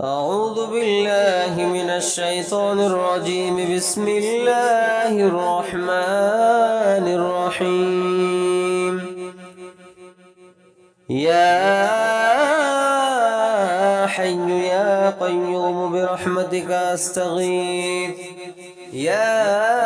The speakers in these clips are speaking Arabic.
أعوذ بالله من الشيطان الرجيم. بسم الله الرحمن الرحيم. يا حي يا قيوم برحمتك أستغيث. يا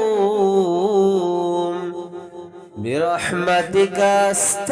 برحمتك أستغيث.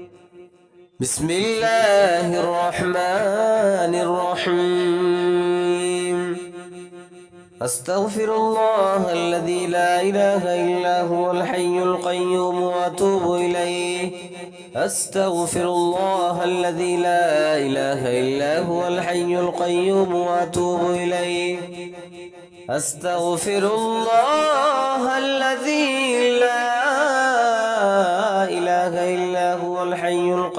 بسم الله الرحمن الرحيم. أستغفر الله الذي لا إله إلا هو الحي القيوم وأتوب إليه. أستغفر الله الذي لا إله إلا هو الحي القيوم وأتوب إليه. أستغفر الله الذي لا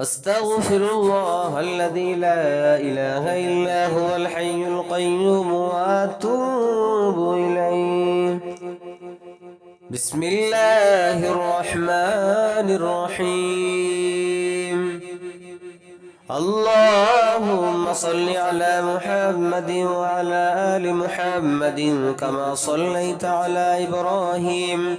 أستغفر الله الذي لا إله إلا هو الحي القيوم وأتوب إليه. بسم الله الرحمن الرحيم. اللهم صل على محمد وعلى آل محمد كما صليت على إبراهيم.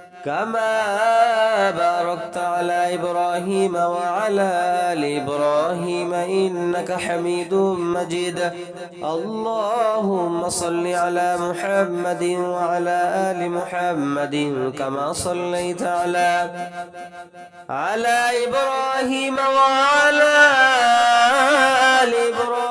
كما باركت على إبراهيم وعلى آل إبراهيم إنك حميد مجيد. اللهم صل على محمد وعلى آل محمد كما صليت على على إبراهيم وعلى آل إبراهيم.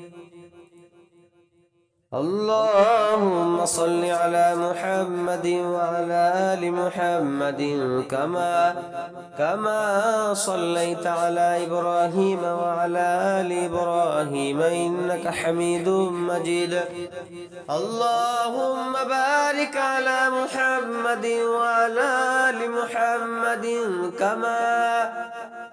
اللهم صل على محمد وعلى آل محمد كما كما صليت على إبراهيم وعلى آل إبراهيم إنك حميد مجيد. اللهم بارك على محمد وعلى آل محمد كما